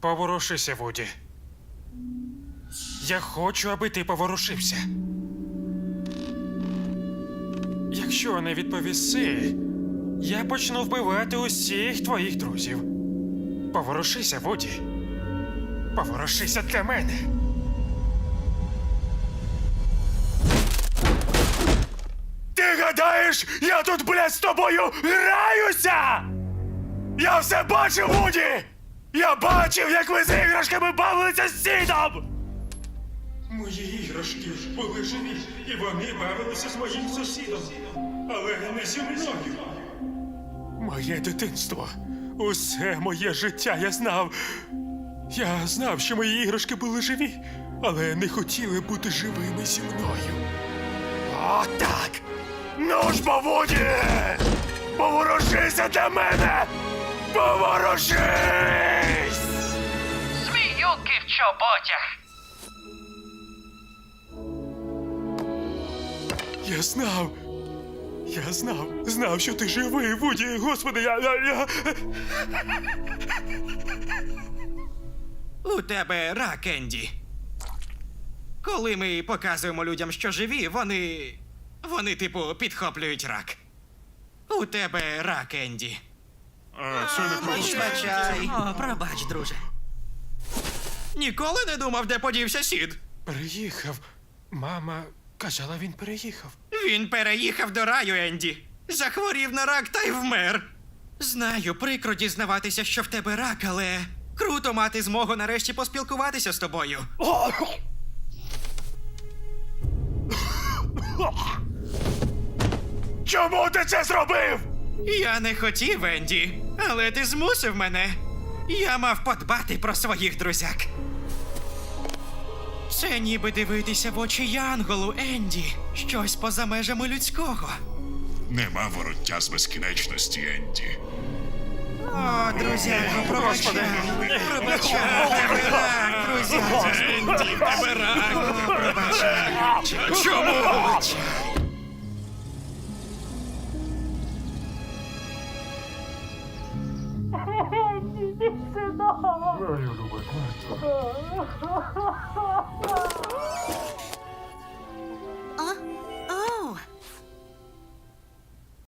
Поворушися, Вуді. Я хочу, аби ти поворушився. Якщо не відповіси, я почну вбивати усіх твоїх друзів. Поворушися, Вуді. Поворушися для мене. Ти гадаєш, я тут, блядь, з тобою граюся? Я все бачив, Вуді! Я бачив, як ви з іграшками бавилися з сідом! Мої іграшки ж були живі, і вони бавилися з моїм сусідом, але не зі мною. Моє дитинство, усе моє життя я знав. Я знав, що мої іграшки були живі, але не хотіли бути живими зі мною. О, так! Ну ж, Бавуді! Поворушися для мене! Поворушись! Зміюки в чоботях. Я знав. Я знав, знав, що ти живий, Вуді. Господи, я. я, я... У тебе рак, Енді. Коли ми показуємо людям, що живі, вони. Вони, типу, підхоплюють рак. У тебе рак, Енді. А, це не Пробачай. О, пробач, друже. Ніколи не думав, де подівся сід. Переїхав. Мама казала, він переїхав. Він переїхав до раю, Енді. Захворів на рак та й вмер. Знаю, прикро дізнаватися, що в тебе рак, але круто мати змогу нарешті поспілкуватися з тобою. Чому ти це зробив? Я не хотів, Енді, але ти змусив мене. Я мав подбати про своїх друзяк. Це ніби дивитися в очі Янголу, Енді. Щось поза межами людського. Нема вороття з безкінечності, Енді. О, друзяко, пробачай. Пробачай, тебе рак, друзяко. Енді, тебе рак. Пробачай. Чому? 你你真的好